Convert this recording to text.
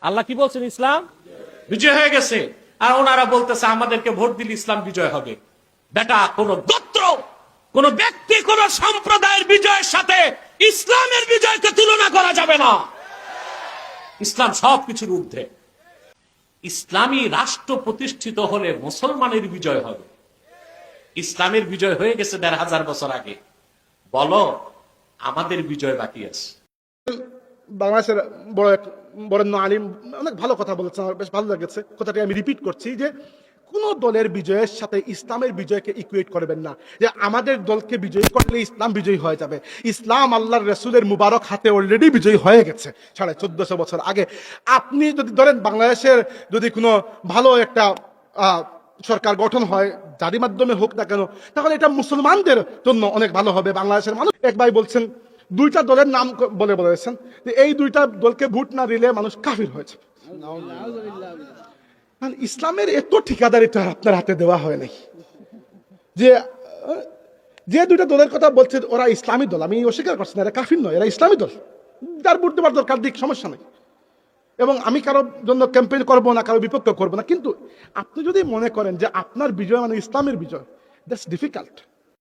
আল্লাহ কি বলছেন, ইসলাম? বিজয় হয়ে গেছে। আর ওনারা বলতেছে, আমাদেরকে ভোট দিলে ইসলাম বিজয় হবে। বেটা, কোন গোত্র, কোন ব্যক্তি, কোন সম্প্রদায়ের বিজয়ের সাথে ইসলামের বিজয়কে তুলনা করা যাবে না। ইসলাম সবকিছুর ঊর্ধ্বে। ইসলামী রাষ্ট্র প্রতিষ্ঠিত হলে মুসলমানের বিজয় হবে। ইসলামের বিজয় হয়ে গেছে দেড় হাজার বছর আগে। বলো, আমাদের বিজয় বাকি আছে। বাংলাদেশের বড় বরেণ্য আলিম অনেক ভালো কথা বলেছেন বেশ ভালো লেগেছে। কথাটি আমি রিপিট করছি যে, কোন দলের বিজয়ের সাথে ইসলামের বিজয়কে ইকুয়েট করবেন না। যে আমাদের দলকে বিজয়ী করলে ইসলাম বিজয়ী হয়ে যাবে। ইসলাম আল্লাহর রসুলের মুবারক হাতে অলরেডি বিজয়ী হয়ে গেছে, সাড়ে চোদ্দশো বছর আগে। আপনি যদি ধরেন বাংলাদেশের যদি কোনো ভালো একটা সরকার গঠন হয়, যারই মাধ্যমে হোক না কেন, তাহলে এটা মুসলমানদের জন্য অনেক ভালো হবে। বাংলাদেশের মানুষ, এক ভাই বলছেন দুইটা দলের নাম বলে বলেছেন যে এই দুইটা দলকে ভোট না দিলে মানুষ কাফির হয়েছে ইসলামের এত ঠিকাদারিটা আপনার হাতে দেওয়া হয় নাই। যে যে দুইটা দলের কথা বলছে ওরা ইসলামী দল, আমি অস্বীকার করছি না, এরা কাফির নয়, এরা ইসলামী দল। যার ভোট দেওয়ার দরকার, দিক সমস্যা নেই। এবং আমি কারোর জন্য ক্যাম্পেইন করব না, কারও বিপক্ষ করব না, কিন্তু আপনি যদি মনে করেন যে আপনার বিজয় মানে ইসলামের বিজয় দ্যাটস ডিফিকাল্ট